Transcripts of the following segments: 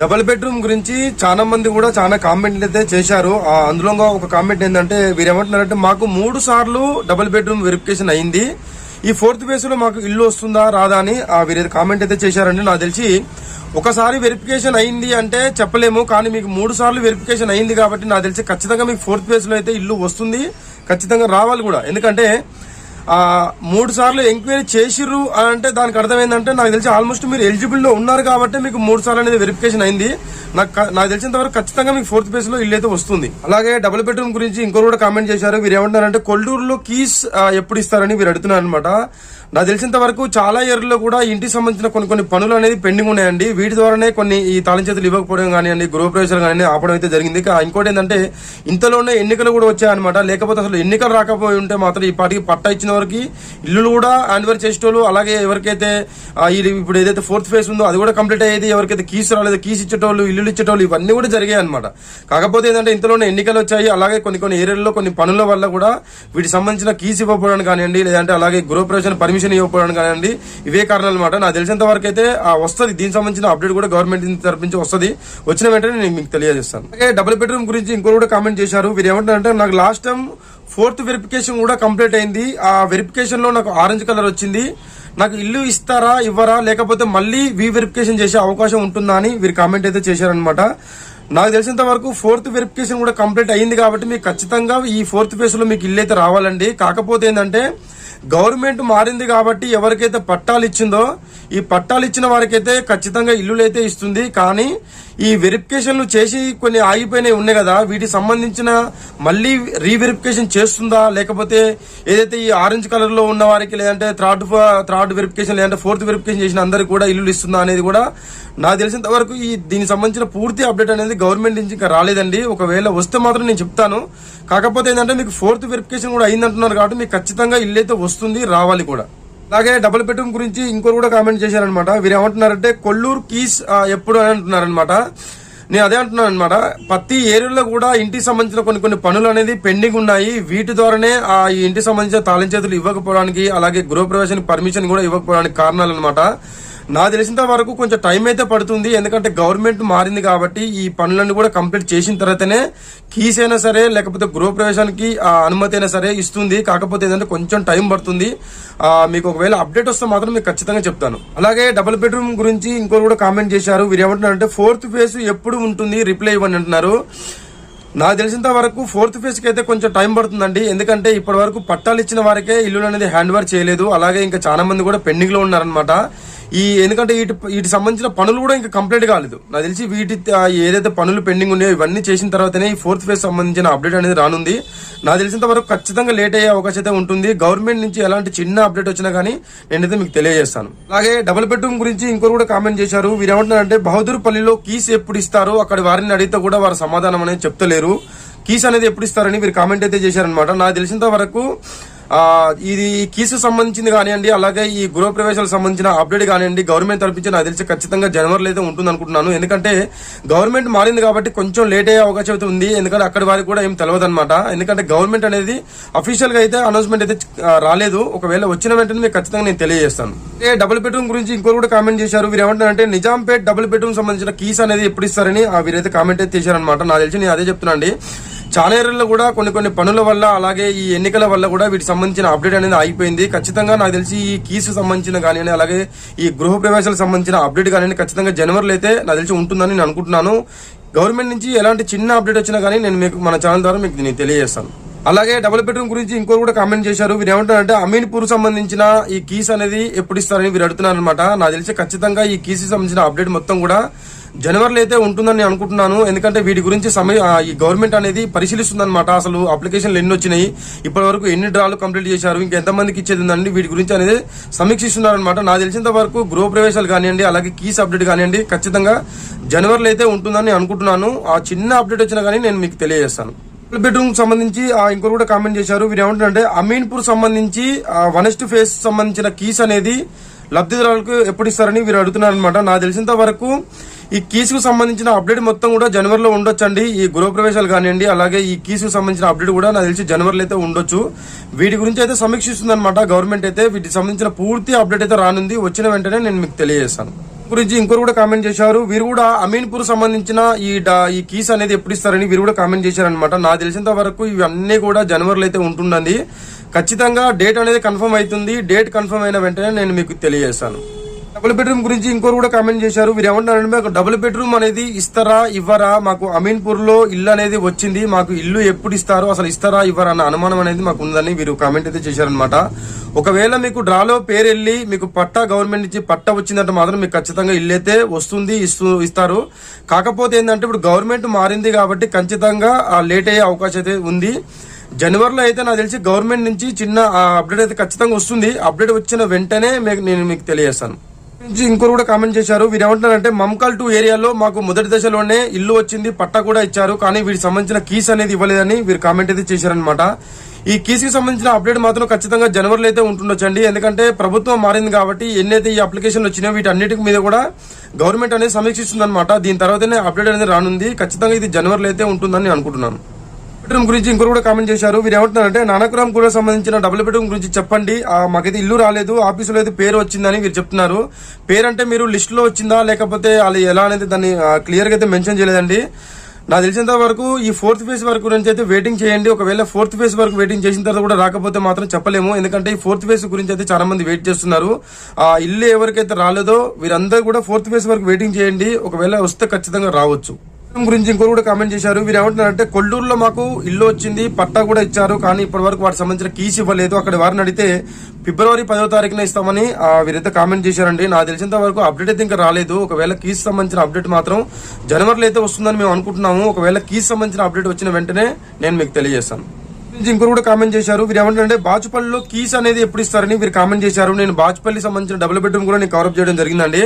Double bedroom గురించి చాలా మంది కూడా చాలా కామెంట్లు అయితే చేశారు. అందులో ఒక కామెంట్ ఏంటంటే వీరు ఏమంటున్నారంటే మాకు మూడు సార్లు డబుల్ బెడ్రూమ్ వెరిఫికేషన్ అయింది. ఈ ఫోర్త్ ఫేజ్లో మాకు ఇల్లు వస్తుందా రాదా అని ఆ, కామెంట్ అయితే చేశారండి. నాకు తెలిసి ఒకసారి వెరిఫికేషన్ అయింది అంటే చెప్పలేము కానీ మీకు మూడు సార్లు వెరిఫికేషన్ అయింది కాబట్టి నాకు తెలిసి ఖచ్చితంగా మీకు ఫోర్త్ ఫేజ్లో అయితే ఇల్లు వస్తుంది ఖచ్చితంగా రావాలి కూడా. ఎందుకంటే మూడు సార్లు ఎంక్వైరీ చేసిర్రు అని అంటే దానికి అర్థం ఏంటంటే నాకు తెలిసి ఆల్మోస్ట్ మీరు ఎలిజిబుల్లో ఉన్నారు కాబట్టి మీకు మూడు సార్లు అనేది వెరిఫికేషన్ అయింది. నాకు నాకు తెలిసినంత వరకు ఖచ్చితంగా మీకు ఫోర్త్ ప్లేస్లో ఇల్లు అయితే వస్తుంది. అలాగే డబుల్ బెడ్రూమ్ గురించి ఇంకోరు కూడా కామెంట్ చేశారు. వీరు ఏమంటారంటే కొల్లూరులో కీస్ ఎప్పుడు ఇస్తారని మీరు అడుగుతున్నారు అనమాట నాకు తెలిసినంత వరకు చాలా ఏరియాలో కూడా ఇంటికి సంబంధించిన కొన్ని కొన్ని పనులు అనేది పెండింగ్ ఉన్నాయండి. వీటి ద్వారానే కొన్ని ఈ తాళం చేతులు ఇవ్వకపోవడం కానివ్వండి గృహప్రవేశాలు కానీ ఆపడం అయితే జరిగింది. ఇంకోటి ఏంటంటే ఇంతలోనే ఎన్నికలు కూడా వచ్చాయన్నమాట. లేకపోతే అసలు ఎన్నికలు రాకపోయి ఉంటే మాత్రం ఈ పాటికి పట్టా ఇచ్చిన వరకు ఇల్లులు కూడా హ్యాండ్ఓవర్ చేసేటోళ్ళు అలాగే ఎవరికైతే ఆ, ఇప్పుడు ఏదైతే ఫోర్త్ ఫేజ్ ఉందో అది కూడా కంప్లీట్ అయ్యేది ఎవరికైతే కీస్ రాలేదు కీస్ ఇచ్చేటోళ్ళు ఇల్లు ఇచ్చేటోళ్ళు ఇవన్నీ కూడా జరిగాయి అనమాట కాకపోతే ఏంటంటే ఇంతలోనే ఎన్నికలు వచ్చాయి. అలాగే కొన్ని కొన్ని ఏరియాల్లో కొన్ని పనుల వల్ల కూడా వీటికి సంబంధించిన కీస్ ఇవ్వకపోవడానికి కానివ్వండి లేదంటే అలాగే గృహప్రవేశం పర్మిషన్ ఇవ్వకపోవడానికి కానివ్వండి ఇవే కారణాలు అనమాట నాకు తెలిసినంత వరకు అయితే వస్తుంది. దీనికి సంబంధించిన అప్డేట్ కూడా గవర్నమెంట్ తరపు నుంచి వస్తుంది. వచ్చిన వెంటనే నేను మీకు తెలియజేస్తాను. అలాగే డబుల్ బెడ్రూమ్ గురించి ఇంకోరు కూడా కామెంట్ చేశారు. వీరు ఏమంటారంటే నాకు లాస్ట్ టైం ఫోర్త్ వెరిఫికేషన్ కూడా కంప్లీట్ అయింది. ఆ వెరిఫికేషన్లో నాకు ఆరెంజ్ కలర్ వచ్చింది. నాకు ఇల్లు ఇస్తారా ఇవ్వరా లేకపోతే మళ్ళీ వి వెరిఫికేషన్ చేసే అవకాశం ఉంటుందా అని వీరు కామెంట్ అయితే చేశారనమాట నాకు తెలిసినంత వరకు ఫోర్త్ వెరిఫికేషన్ కూడా కంప్లీట్ అయింది కాబట్టి మీకు ఖచ్చితంగా ఈ ఫోర్త్ ఫేజ్లో మీకు ఇల్లు అయితే రావాలండి. కాకపోతే ఏంటంటే గవర్నమెంట్ మారింది కాబట్టి ఎవరికైతే పట్టాలు ఇచ్చిందో ఈ పట్టాలు ఇచ్చిన వారికైతే ఖచ్చితంగా ఇల్లులు అయితే ఇస్తుంది. కానీ ఈ వెరిఫికేషన్లు చేసి కొన్ని ఆగిపోయినవి ఉన్నాయి కదా వీటికి సంబంధించిన మళ్ళీ రీవెరిఫికేషన్ చేస్తుందా? లేకపోతే ఏదైతే ఈ ఆరెంజ్ కలర్లో ఉన్న వారికి లేదంటే థర్డ్ థర్డ్ వెరిఫికేషన్ లేదంటే ఫోర్త్ వెరిఫికేషన్ చేసిన అందరికి కూడా ఇల్లులు ఇస్తుందా అనేది కూడా నాకు తెలిసినంత వరకు ఈ దీనికి సంబంధించిన పూర్తి అప్డేట్ అనేది గవర్నమెంట్ నుంచి ఇంకా రాలేదండి. ఒకవేళ వస్తే మాత్రం నేను చెప్తాను. కాకపోతే ఏంటంటే మీకు ఫోర్త్ వెరిఫికేషన్ కూడా అయిందంటున్నారు కాబట్టి మీకు ఖచ్చితంగా ఇల్లు అయితే వస్తుంది రావాలి కూడా. అలాగే డబుల్ బెడ్రూమ్ గురించి ఇంకోరు కూడా కామెంట్ చేశారనమాట వీరు ఏమంటున్నారంటే కొల్లూరు కీస్ ఎప్పుడు అని అంటున్నారనమాట నేను అదే అంటున్నాను అనమాట ప్రతి ఏరియాలో కూడా ఇంటికి సంబంధించిన కొన్ని కొన్ని పనులు అనేది పెండింగ్ ఉన్నాయి. వీటి ద్వారానే ఆ ఇంటికి సంబంధించిన తాళం చేతులు ఇవ్వకపోవడానికి అలాగే గృహప్రవేశానికి పర్మిషన్ కూడా ఇవ్వకపోవడానికి కారణాలు అనమాట నాకు తెలిసినంత వరకు కొంచెం టైం అయితే పడుతుంది. ఎందుకంటే గవర్నమెంట్ మారింది కాబట్టి ఈ పనులన్నీ కూడా కంప్లీట్ చేసిన తర్వాతనే కీస్ అయినా సరే లేకపోతే గృహప్రవేశానికి అనుమతి అయినా సరే ఇస్తుంది. కాకపోతే ఏంటంటే కొంచెం టైం పడుతుంది. మీకు ఒకవేళ అప్డేట్ వస్తే మాత్రం మీకు ఖచ్చితంగా చెప్తాను. అలాగే డబుల్ బెడ్రూమ్ గురించి ఇంకోరు కూడా కామెంట్ చేశారు. వీరు ఏమంటున్నారంటే ఫోర్త్ ఫేజ్ ఎప్పుడు ఉంటుంది? రిప్లై ఇవ్వండి అంటున్నారు. నాకు తెలిసినంత వరకు ఫోర్త్ ఫేజ్కి అయితే కొంచెం టైం పడుతుందండి. ఎందుకంటే ఇప్పటి వరకు పట్టాలు ఇచ్చిన వారికే ఇల్లు అనేది హ్యాండ్ ఓవర్ చేయలేదు. అలాగే ఇంకా చాలా మంది కూడా పెండింగ్లో ఉన్నారనమాట ఈ ఎందుకంటే వీటి వీటి సంబంధించిన పనులు కూడా ఇంకా కంప్లీట్ కాలేదు. నాకు తెలిసి వీటి ఏదైతే పనులు పెండింగ్ ఉన్నాయో ఇవన్నీ చేసిన తర్వాతనే ఈ ఫోర్త్ ఫేజ్ సంబంధించిన అప్డేట్ అనేది రానుంది. నాకు తెలిసినంత వరకు ఖచ్చితంగా లేట్ అయ్యే అవకాశం అయితే ఉంటుంది. గవర్నమెంట్ నుంచి ఎలాంటి చిన్న అప్డేట్ వచ్చినా కానీ నేనైతే మీకు తెలియజేస్తాను. అలాగే డబుల్ బెడ్రూమ్ గురించి ఇంకోరు కూడా కామెంట్ చేశారు. వీరు ఏమంటున్నారంటే బహదూర్ పల్లిలో కీస్ ఎప్పుడు ఇస్తారు అక్కడ వారిని అడిగితే కూడా వారు సమాధానం అనేది చెప్తలేరు. కీస్ అనేది ఎప్పుడు ఇస్తారని వీరు కామెంట్ అయితే చేశారనమాట నాకు తెలిసినంత వరకు ఇది కీసు సంబంధించింది కానివ్వండి అలాగే ఈ గృహప్రవేశాలకు సంబంధించిన అప్డేట్ కానివ్వండి గవర్నమెంట్ తరపించి నాకు తెలిసి ఖచ్చితంగా జనవరిలో అయితే ఉంటుంది అనుకుంటున్నాను ఎందుకంటే గవర్నమెంట్ మారింది కాబట్టి కొంచెం లేట్ అయ్యే అవకాశం అయితే ఉంది. ఎందుకంటే అక్కడి వారికి కూడా ఏం తెలియదు అనమాట ఎందుకంటే గవర్నమెంట్ అనేది అఫీషియల్గా అయితే అనౌన్స్మెంట్ అయితే రాలేదు. ఒకవేళ వచ్చిన వెంటనే మీకు ఖచ్చితంగా నేను తెలియజేస్తాను. ఏ డబుల్ బెడ్రూమ్ గురించి ఇంకోరు కూడా కామెంట్ చేశారు. వీరు ఏమంటారంటే నిజాంపేట్ డబుల్ బెడ్రూమ్ సంబంధించిన కీస్ అనేది ఎప్పుడు ఇస్తారని వీరైతే కామెంట్ అయితే చేశారనమాట నాకు తెలిసి నేను అదే చెప్తున్నాను అండి చాలా ఏరియాల్లో కూడా కొన్ని కొన్ని పనుల వల్ల అలాగే ఈ ఎన్నికల వల్ల కూడా వీటికి సంబంధించిన అప్డేట్ అనేది ఆగిపోయింది ఖచ్చితంగా నాకు తెలిసి ఈ కీస్ సంబంధించిన కానివ్వండి అలాగే ఈ గృహ ప్రవేశాలకు సంబంధించిన అప్డేట్ కానివ్వండి ఖచ్చితంగా జనవరిలో అయితే నాకు తెలిసి ఉంటుందని నేను అనుకుంటున్నాను. గవర్నమెంట్ నుంచి ఎలాంటి చిన్న అప్డేట్ వచ్చినా కానీ నేను మీకు మన ఛానల్ ద్వారా మీకు నేను తెలియజేస్తాను. అలాగే డబుల్ బెడ్రూమ్ గురించి ఇంకోరు కూడా కామెంట్ చేశారు. వీరు ఏమంటారంటే అమీన్పూర్ సంబంధించిన ఈ కీస్ అనేది ఎప్పుడు ఇస్తారని వీరు అడుగుతున్నారు అనమాట నాకు తెలిసి ఖచ్చితంగా ఈ కీస్ సంబంధించిన అప్డేట్ మొత్తం కూడా జనవరిలో అయితే ఉంటుందని నేను అనుకుంటున్నాను. ఎందుకంటే వీటి గురించి సమయ ఈ గవర్నమెంట్ అనేది పరిశీలిస్తుందన్నమాట. అసలు అప్లికేషన్లు ఎన్ని వచ్చినాయి ఇప్పటి వరకు ఎన్ని డ్రాలు కంప్లీట్ చేశారు ఇంకెంతమందికి ఇచ్చేది ఉందండి వీటి గురించి అనేది సమీక్షిస్తున్నారనమాట నాకు తెలిసినంత వరకు గృహ ప్రవేశాలు కానివ్వండి అలాగే కీస్ అప్డేట్ కానివ్వండి ఖచ్చితంగా జనవరిలో అయితే ఉంటుందని నేను అనుకుంటున్నాను. ఆ చిన్న అప్డేట్ వచ్చినా కానీ నేను మీకు తెలియజేస్తాను. బెడ్రూమ్ సంబంధించి ఆ, ఇంకొకరు కూడా కామెంట్ చేశారు. వీరు ఏమంటారంటే అమీన్పూర్ సంబంధించి వనెస్ట్ ఫేస్ సంబంధించిన కీస్ అనేది లబ్ధిదారులకు ఎప్పుడు ఇస్తారని వీరు అడుగుతున్నారు అనమాట నాకు తెలిసినంత వరకు ఈ కీస్కు సంబంధించిన అప్డేట్ మొత్తం కూడా జనవరిలో ఉండొచ్చండి. ఈ గృహప్రవేశాలు కానివ్వండి అలాగే ఈ కీసుకు సంబంధించిన అప్డేట్ కూడా నాకు తెలిసి జనవరిలో అయితే ఉండొచ్చు. వీటి గురించి అయితే సమీక్షిస్తుందనమాట గవర్నమెంట్ అయితే. వీటికి సంబంధించిన పూర్తి అప్డేట్ అయితే రానుంది. వచ్చిన వెంటనే నేను మీకు తెలియజేస్తాను. గురించి ఇంకొకరు కూడా కామెంట్ చేశారు. వీరు కూడా అమీన్పూర్ సంబంధించిన ఈ ఈ కీస్ అనేది ఎప్పుడు ఇస్తారని వీరు కూడా కామెంట్ చేశారనమాట నాకు తెలిసినంత వరకు ఇవన్నీ కూడా జనవరిలో అయితే ఉంటుందండి. ఖచ్చితంగా డేట్ అనేది కన్ఫర్మ్ అవుతుంది. డేట్ కన్ఫర్మ్ అయిన వెంటనే నేను మీకు తెలియజేస్తాను. డబుల్ బెడ్రూమ్ గురించి ఇంకోరు కూడా కామెంట్ చేశారు. మీరు ఏమంటారంటే మాకు డబుల్ బెడ్రూమ్ అనేది ఇస్తారా ఇవ్వరా మాకు అమీన్పూర్లో ఇల్లు అనేది వచ్చింది మాకు ఇల్లు ఎప్పుడు ఇస్తారు అసలు ఇస్తారా ఇవ్వరా అన్న అనుమానం అనేది మాకు ఉందని మీరు కామెంట్ అయితే చేశారనమాట ఒకవేళ మీకు డ్రాలో పేరు వెళ్ళి మీకు పట్టా గవర్నమెంట్ నుంచి పట్టా వచ్చిందంటే మాత్రం మీకు ఖచ్చితంగా ఇల్లు అయితే వస్తుంది ఇస్తూ ఇస్తారు. కాకపోతే ఏంటంటే ఇప్పుడు గవర్నమెంట్ మారింది కాబట్టి ఖచ్చితంగా లేట్ అయ్యే అవకాశం అయితే ఉంది. జనవరిలో అయితే నాకు తెలిసి గవర్నమెంట్ నుంచి చిన్న అప్డేట్ అయితే ఖచ్చితంగా వస్తుంది. అప్డేట్ వచ్చిన వెంటనే మీకు నేను మీకు తెలియజేస్తాను. నుంచి ఇంకొకరు కూడా కామెంట్ చేశారు. వీరు ఏమంటున్నారంటే మమ్కాల్ టూ ఏరియాలో మాకు మొదటి దశలోనే ఇల్లు వచ్చింది పట్టా కూడా ఇచ్చారు. కానీ వీరికి సంబంధించిన కీస్ అనేది ఇవ్వలేదని వీరు కామెంట్ అయితే చేశారనమాట ఈ కీస్కి సంబంధించిన అప్డేట్ మాత్రం ఖచ్చితంగా జనవరిలో అయితే ఉంటుండొచ్చండి. ఎందుకంటే ప్రభుత్వం మారింది కాబట్టి ఎన్నైతే ఈ అప్లికేషన్లు వచ్చినాయో వీటి మీద కూడా గవర్నమెంట్ అనేది సమీక్షిస్తుంది అనమాట దీని తర్వాతనే అప్డేట్ అనేది రానుంది. ఖచ్చితంగా ఇది జనవరిలో అయితే ఉంటుందని అనుకుంటున్నాను. బెడ్రూమ్ గురించి ఇంకొకరు కూడా కామెంట్ చేశారు. వీరు ఏమంటున్నారంటే నానక్రామ్ కూడా సంబంధించిన డబుల్ బెడ్రూమ్ గురించి చెప్పండి. మాకైతే ఇల్లు రాలేదు ఆఫీసులో అయితే పేరు వచ్చిందని వీరు చెప్తున్నారు. పేరు అంటే మీరు లిస్ట్లో వచ్చిందా లేకపోతే వాళ్ళు ఎలా అనేది దాన్ని క్లియర్గా అయితే మెన్షన్ చేయలేదండి. నాకు తెలిసినంత వరకు ఈ ఫోర్త్ ఫేజ్ వరకు గురించి అయితే వెయిటింగ్ చేయండి. ఒకవేళ ఫోర్త్ ఫేజ్ వరకు వెయిటింగ్ చేసిన తర్వాత కూడా రాకపోతే మాత్రం చెప్పలేము. ఎందుకంటే ఈ ఫోర్త్ ఫేజ్ గురించి అయితే చాలా మంది వెయిట్ చేస్తున్నారు. ఆ ఇల్లు ఎవరికైతే రాలేదో వీరందరూ కూడా ఫోర్త్ ఫేజ్ వరకు వెయిటింగ్ చేయండి. ఒకవేళ వస్తే ఖచ్చితంగా రావచ్చు. గురించి ఇంకోరు కూడా కామెంట్ చేశారు. వీరు ఏమంటున్నారంటే కొల్లూరులో మాకు ఇల్లు వచ్చింది పట్టా కూడా ఇచ్చారు కానీ ఇప్పటి వరకు వాటికి సంబంధించిన కీస్ ఇవ్వలేదు. అక్కడ వారిని అడిగితే ఫిబ్రవరి పదో తారీఖున ఇస్తామని వీరైతే కామెంట్ చేశారండి. నాకు తెలిసినంత వరకు అప్డేట్ అయితే ఇంకా రాలేదు. ఒకవేళ కీస్ సంబంధించిన అప్డేట్ మాత్రం జనవరిలో అయితే వస్తుందని మేము అనుకుంటున్నాము. ఒకవేళ కీస్ సంబంధించిన అప్డేట్ వచ్చిన వెంటనే నేను మీకు తెలియజేస్తాను. ఇంకొకరు కూడా కామెంట్ చేశారు. వీరు ఏమంటారంటే బాచుపల్లిలో కీస్ అనేది ఎప్పుడు ఇస్తారని వీరు కామెంట్ చేశారు. నేను బాచుపల్లి సంబంధించిన డబుల్ బెడ్రూమ్ కూడా నేను కవరప్ చేయడం జరిగిందండి.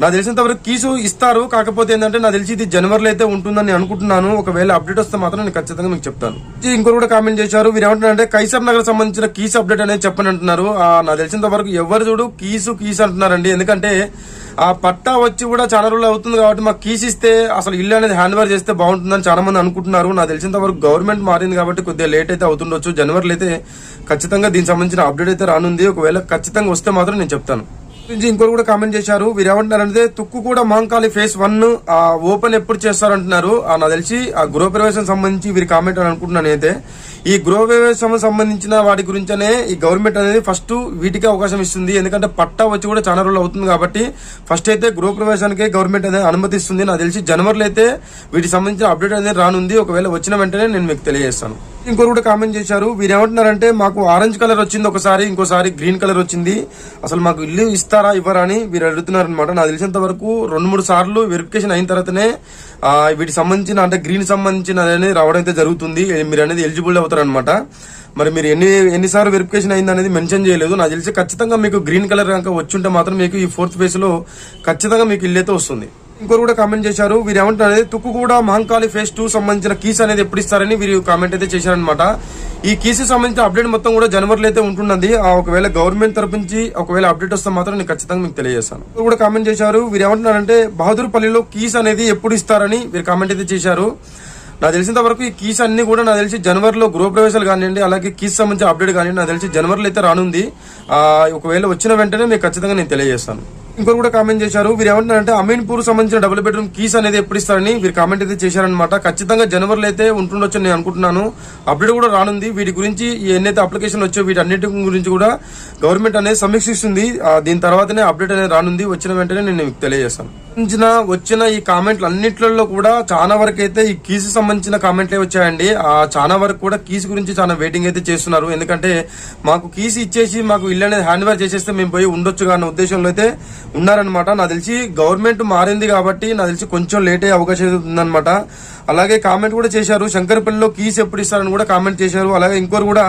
నాకు తెలిసినంత వరకు కీసు ఇస్తారు. కాకపోతే ఏంటంటే నాకు తెలిసి ఇది జనవరిలో అయితే ఉంటుందని అనుకుంటున్నాను. ఒకవేళ అప్డేట్ వస్తే మాత్రం నేను ఖచ్చితంగా మీకు చెప్తాను. ఇంకొకరు కూడా కామెంట్ చేశారు. వీరు ఏమంటారంటే కైసాబ్ నగర్ సంబంధించిన కీస్ అప్డేట్ అనేది చెప్పని అంటున్నారు నాకు తెలిసినంత వరకు ఎవరు చూడు కీసు కీస్ అంటున్నారండి. ఎందుకంటే ఆ పట్టా వచ్చి కూడా చాలా రోజులు అవుతుంది కాబట్టి మాకు కీస్ ఇస్తే అసలు ఇల్లు అనేది హ్యాండ్ ఓవర్ చేస్తే బాగుంటుందని చాలా మంది అనుకుంటున్నారు. నాకు తెలిసినంత వరకు గవర్నమెంట్ మారింది కాబట్టి కొద్దిగా లేట్ అయితే అవుతుండొచ్చు. జనవరిలో అయితే ఖచ్చితంగా దీనికి సంబంధించిన అప్డేట్ అయితే రానుంది. ఒకవేళ ఖచ్చితంగా వస్తే మాత్రం నేను చెప్తాను. నుంచి ఇంకోరు కూడా కామెంట్ చేశారు. వీరు ఏమంటున్నారంటే తుక్కు కూడా మహంకాళి ఫేస్ వన్ ఓపెన్ ఎప్పుడు చేస్తారంటున్నారు. ఆ, నాకు తెలిసి ఆ గృహప్రవేశం సంబంధించి వీరి కామెంట్ అని అనుకుంటున్నాను అయితే ఈ గృహప్రవేశం సంబంధించిన వాటి గురించనే ఈ గవర్నమెంట్ అనేది ఫస్ట్ వీటికి అవకాశం ఇస్తుంది. ఎందుకంటే పట్టా వచ్చి కూడా చాలా రోజులు అవుతుంది కాబట్టి ఫస్ట్ అయితే గృహప్రవేశానికి గవర్నమెంట్ అనేది అనుమతిస్తుంది. నాకు తెలిసి జనవరిలో అయితే వీటికి సంబంధించిన అప్డేట్ అనేది రానుంది. ఒకవేళ వచ్చిన వెంటనే నేను మీకు తెలియజేస్తాను. ఇంకోరు కూడా కామెంట్ చేశారు. వీరు ఏమంటున్నారంటే మాకు ఆరెంజ్ కలర్ వచ్చింది ఒకసారి ఇంకోసారి గ్రీన్ కలర్ వచ్చింది. అసలు మాకు ఇల్లు ఇస్తారా ఇవ్వరా అని వీరు అడుగుతున్నారు అనమాట నాకు తెలిసినంత వరకు రెండు మూడు సార్లు వెరిఫికేషన్ అయిన తర్వాతనే వీటికి సంబంధించిన అంటే గ్రీన్ సంబంధించిన అనేది రావడం అయితే జరుగుతుంది. మీరు అనేది ఎలిజిబుల్ అవుతారు అనమాట మరి మీరు ఎన్ని ఎన్నిసార్లు వెరిఫికేషన్ అయింది అనేది మెన్షన్ చేయలేదు. నాకు తెలిసి ఖచ్చితంగా మీకు గ్రీన్ కలర్ కనుక వచ్చుంటే మాత్రం మీకు ఈ ఫోర్త్ ఫేజ్లో ఖచ్చితంగా మీకు ఇల్లు వస్తుంది. ఇంకోరు కూడా కామెంట్ చేశారు. వీరు ఏమంటారు అనేది తుక్కు కూడా మహంకాళి ఫేజ్ టూ సంబంధించిన కీస్ అనేది ఎప్పుడు ఇస్తారని వీరు కామెంట్ అయితే చేశారనమాట ఈ కీస్ సంబంధించిన అప్డేట్ మొత్తం కూడా జనవరిలో అయితే ఉంటున్నది ఆ ఒకవేళ గవర్నమెంట్ తరపు నుంచి ఒకవేళ అప్డేట్ వస్తే మాత్రం నేను ఖచ్చితంగా మీకు తెలియజేస్తాను. కూడా కామెంట్ చేశారు. వీరు ఏమంటున్నారంటే బహదూర్పల్లిలో కీస్ అనేది ఎప్పుడు ఇస్తారని వీరు కామెంట్ అయితే చేశారు. నాకు తెలిసినంత వరకు ఈ కీస్ అన్ని కూడా నాకు తెలిసి జనవరిలో గృహప్రవేశాలు కానివ్వండి అలాగే కీస్ సంబంధించిన అప్డేట్ కానివ్వండి నాకు తెలిసి జనవరిలో అయితే రానుంది. ఒకవేళ వచ్చిన వెంటనే మీకు ఖచ్చితంగా నేను తెలియజేస్తాను. ఇంకొకరు కూడా కామెంట్ చేశారు. వీరు ఏమంటున్నారంటే అమీన్పూర్ సంబంధించిన డబుల్ బెడ్రూమ్ కీస్ అనేది ఎప్పుడు ఇస్తారని వీరు కామెంట్ అయితే చేశారనమాట ఖచ్చితంగా జనవరిలో అయితే ఉంటుండొచ్చు నేను అనుకుంటున్నాను. అప్డేట్ కూడా రానుంది. వీటి గురించి ఎన్నైతే అప్లికేషన్ వచ్చో వీటన్నిటి గురించి కూడా గవర్నమెంట్ అనేది సమీక్షిస్తుంది. దీని తర్వాతనే అప్డేట్ అనేది రానుంది. వచ్చిన వెంటనే నేను మీకు తెలియజేస్తాను. సంబంధించిన వచ్చిన ఈ కామెంట్లు అన్నిట్లలో కూడా చాలా వరకు అయితే ఈ కీస్ సంబంధించిన కామెంట్లే వచ్చాయండి. ఆ చాలా వరకు కూడా కీస్ గురించి చాలా వెయిటింగ్ అయితే చేస్తున్నారు. ఎందుకంటే మాకు కీస్ ఇచ్చేసి మాకు ఇల్లు అనేది హ్యాండ్ ఓవర్ చేసేస్తే మేము పోయి ఉండొచ్చు అన్న ఉద్దేశంలో అయితే ఉన్నారనమాట నాకు తెలిసి గవర్నమెంట్ మారింది కాబట్టి నాకు తెలిసి కొంచెం లేట్ అయ్యే అవకాశం ఉందనమాట ఉందన్నమాట. అలాగే కామెంట్ కూడా చేశారు. శంకరపల్లిలో కీస్ ఎప్పుడు ఇస్తారని కూడా కామెంట్ చేశారు. అలాగే ఇంకోరు కూడా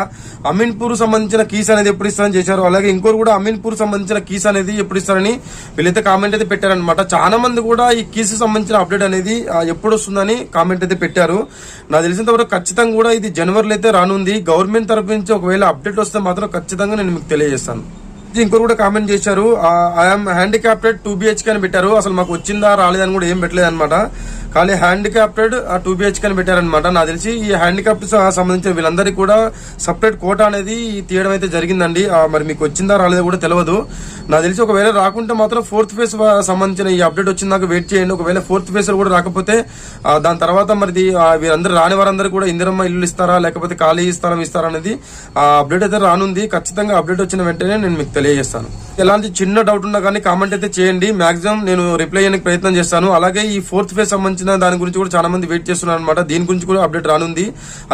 అమీన్పూర్ సంబంధించిన కీస్ అనేది ఎప్పుడు ఇస్తారని చేశారు. అలాగే ఇంకోరు కూడా అమీన్పూర్ సంబంధించిన కీస్ అనేది ఎప్పుడు ఇస్తారని వీళ్ళైతే కామెంట్ అయితే పెట్టారనమాట చాలా మంది కూడా ఈ కీస్ సంబంధించిన అప్డేట్ అనేది ఎప్పుడు వస్తుందని కామెంట్ అయితే పెట్టారు. నాకు తెలిసినంత వరకు ఖచ్చితంగా కూడా ఇది జనవరిలో అయితే రానుంది. గవర్నమెంట్ తరఫు నుంచి ఒకవేళ అప్డేట్ వస్తే మాత్రం ఖచ్చితంగా నేను మీకు తెలియజేస్తాను. ఇంకొకరు కూడా కామెంట్ చేశారు. ఐఎమ్ హ్యాండిక్యాప్టెడ్ టూ బిహెచ్కే అని పెట్టారు. అసలు మాకు వచ్చిందా రాలేదని కూడా ఏం పెట్టలేదు అనమాట కానీ హ్యాండిక్యాప్టెడ్ టూ బిహెచ్కే అని పెట్టారనమాట నాకు తెలిసి ఈ హ్యాండిక్యాప్ట్ సంబంధించిన వీళ్ళందరికీ కూడా సపరేట్ కోట అనేది తీయడం అయితే జరిగిందండి. మరి మీకు వచ్చిందా రాలేదో కూడా తెలియదు నాకు తెలిసి ఒకవేళ రాకుంటే మాత్రం ఫోర్త్ ఫేజ్ సంబంధించిన ఈ అప్డేట్ వచ్చిందాక వెయిట్ చేయండి. ఒకవేళ ఫోర్త్ ఫేజ్ కూడా రాకపోతే దాని తర్వాత మరి వీరందరూ రాని వారందరూ కూడా ఇందిరమ్మ ఇల్లు ఇస్తారా లేకపోతే ఖాళీ స్థలం ఇస్తారా అనేది ఆ అప్డేట్ అయితే రానుంది. ఖచ్చితంగా అప్డేట్ వచ్చిన వెంటనే నేను మీకు తెలియజేస్తాను. ఎలాంటి చిన్న డౌట్ ఉన్నా కానీ కామెంట్ అయితే చేయండి. మాక్సిమం నేను రిప్లై చేయడానికి ప్రయత్నం చేస్తాను. అలాగే ఈ ఫోర్త్ ఫేజ్ సంబంధించిన దాని గురించి కూడా చాలా మంది వెయిట్ చేస్తున్నారు అనమాట దీని గురించి కూడా అప్డేట్ రానుంది.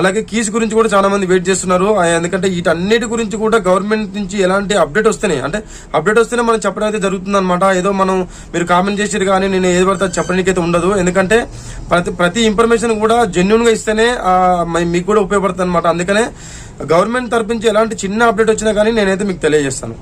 అలాగే కీస్ గురించి కూడా చాలా మంది వెయిట్ చేస్తున్నారు. ఎందుకంటే వీటన్నిటి గురించి కూడా గవర్నమెంట్ నుంచి ఎలాంటి అప్డేట్ వస్తేనే అంటే అప్డేట్ వస్తేనే మనం చెప్పడం అయితే జరుగుతుంది అనమాట ఏదో మనం మీరు కామెంట్ చేసారు కానీ నేను ఏది పడితే చెప్పడానికి అయితే ఉండదు. ఎందుకంటే ప్రతి ప్రతి ఇన్ఫర్మేషన్ కూడా జెన్యున్గా ఇస్తేనే మీకు కూడా ఉపయోగపడుతుంది అనమాట అందుకనే గవర్నమెంట్ తరపు నుంచి ఎలాంటి చిన్న అప్డేట్ వచ్చినా కానీ నేనైతే మీకు తెలియజేస్తాను.